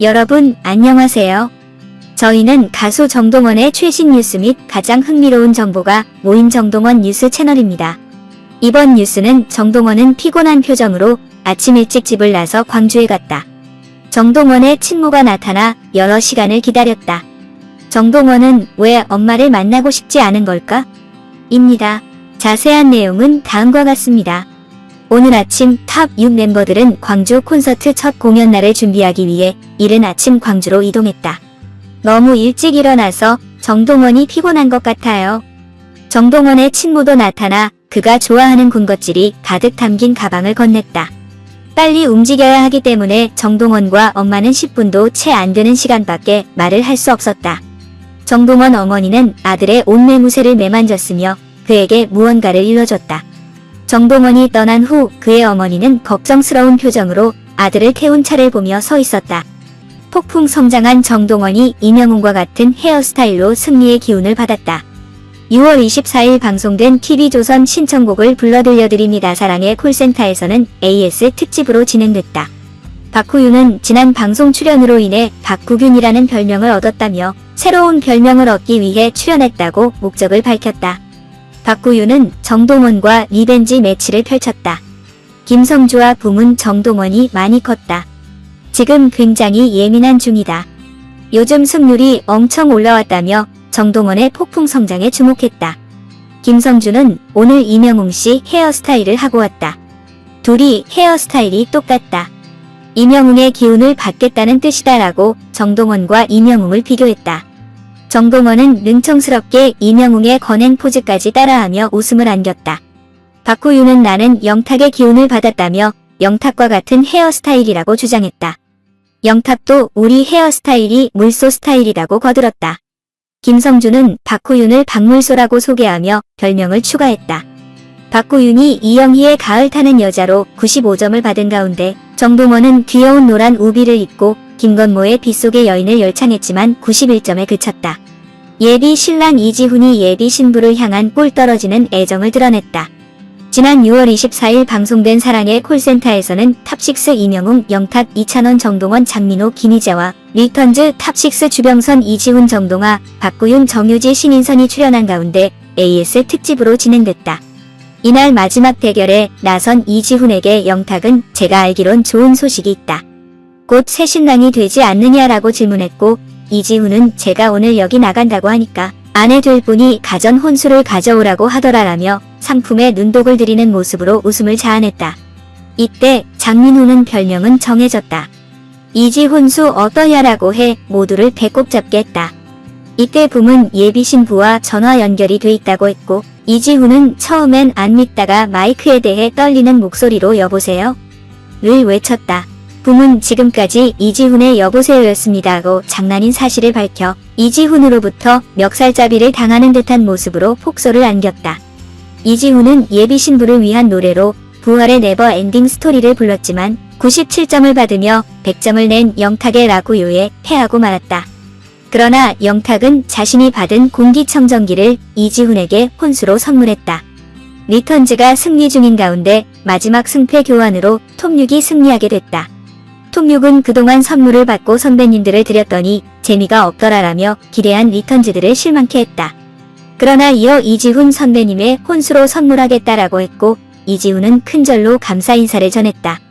여러분, 안녕하세요. 저희는 가수 정동원의 최신 뉴스 및 가장 흥미로운 정보가 모인 정동원 뉴스 채널입니다. 이번 뉴스는 정동원은 피곤한 표정으로 아침 일찍 집을 나서 광주에 갔다. 정동원의 친모가 나타나 여러 시간을 기다렸다. 정동원은 왜 엄마를 만나고 싶지 않은 걸까? 입니다. 자세한 내용은 다음과 같습니다. 오늘 아침 탑 6 멤버들은 광주 콘서트 첫 공연 날을 준비하기 위해 이른 아침 광주로 이동했다. 너무 일찍 일어나서 정동원이 피곤한 것 같아요. 정동원의 친모도 나타나 그가 좋아하는 군것질이 가득 담긴 가방을 건넸다. 빨리 움직여야 하기 때문에 정동원과 엄마는 10분도 채 안 되는 시간밖에 말을 할 수 없었다. 정동원 어머니는 아들의 옷매무새를 매만졌으며 그에게 무언가를 일러줬다. 정동원이 떠난 후 그의 어머니는 걱정스러운 표정으로 아들을 태운 차를 보며 서 있었다. 폭풍 성장한 정동원이 이명훈과 같은 헤어스타일로 승리의 기운을 받았다. 6월 24일 방송된 TV조선 신청곡을 불러 들려드립니다. 사랑의 콜센터에서는 AS 특집으로 진행됐다. 박후윤은 지난 방송 출연으로 인해 박구균이라는 별명을 얻었다며 새로운 별명을 얻기 위해 출연했다고 목적을 밝혔다. 박구윤은 정동원과 리벤지 매치를 펼쳤다. 김성주와 부문 정동원이 많이 컸다. 지금 굉장히 예민한 중이다. 요즘 승률이 엄청 올라왔다며 정동원의 폭풍 성장에 주목했다. 김성주는 오늘 이명웅 씨 헤어스타일을 하고 왔다. 둘이 헤어스타일이 똑같다. 이명웅의 기운을 받겠다는 뜻이다라고 정동원과 이명웅을 비교했다. 정동원은 능청스럽게 이명웅의 건행 포즈까지 따라하며 웃음을 안겼다. 박구윤은 나는 영탁의 기운을 받았다며 영탁과 같은 헤어스타일이라고 주장했다. 영탁도 우리 헤어스타일이 물소 스타일이라고 거들었다. 김성주는 박구윤을 박물소라고 소개하며 별명을 추가했다. 박구윤이 이영희의 가을 타는 여자로 95점을 받은 가운데 정동원은 귀여운 노란 우비를 입고 김건모의 빗속의 여인을 열창했지만 91점에 그쳤다. 예비 신랑 이지훈이 예비 신부를 향한 꿀 떨어지는 애정을 드러냈다. 지난 6월 24일 방송된 사랑의 콜센터에서는 탑6 이명웅, 영탁, 이찬원, 정동원, 장민호, 김희재와 리턴즈 탑6 주병선, 이지훈, 정동아, 박구윤, 정유지, 신인선이 출연한 가운데 AS 특집으로 진행됐다. 이날 마지막 대결에 나선 이지훈에게 영탁은 제가 알기론 좋은 소식이 있다. 곧 새 신랑이 되지 않느냐라고 질문했고 이지훈은 제가 오늘 여기 나간다고 하니까 아내 될 분이 가전 혼수를 가져오라고 하더라라며 상품에 눈독을 들이는 모습으로 웃음을 자아냈다. 이때 장민호는 별명은 정해졌다. 이지훈수 어떠냐라고 해 모두를 배꼽 잡게 했다. 이때 붐은 예비 신부와 전화 연결이 돼 있다고 했고 이지훈은 처음엔 안 믿다가 마이크에 대해 떨리는 목소리로 여보세요? 를 외쳤다. 붐은 지금까지 이지훈의 여보세요였습니다 하고 장난인 사실을 밝혀 이지훈으로부터 멱살잡이를 당하는 듯한 모습으로 폭소를 안겼다. 이지훈은 예비 신부를 위한 노래로 부활의 네버 엔딩 스토리를 불렀지만 97점을 받으며 100점을 낸 영탁의 라구요에 패하고 말았다. 그러나 영탁은 자신이 받은 공기청정기를 이지훈에게 혼수로 선물했다. 리턴즈가 승리 중인 가운데 마지막 승패 교환으로 톱6이 승리하게 됐다. 톱6은 그동안 선물을 받고 선배님들을 드렸더니 재미가 없더라라며 기대한 리턴즈들을 실망케 했다. 그러나 이어 이지훈 선배님의 혼수로 선물하겠다라고 했고 이지훈은 큰절로 감사 인사를 전했다.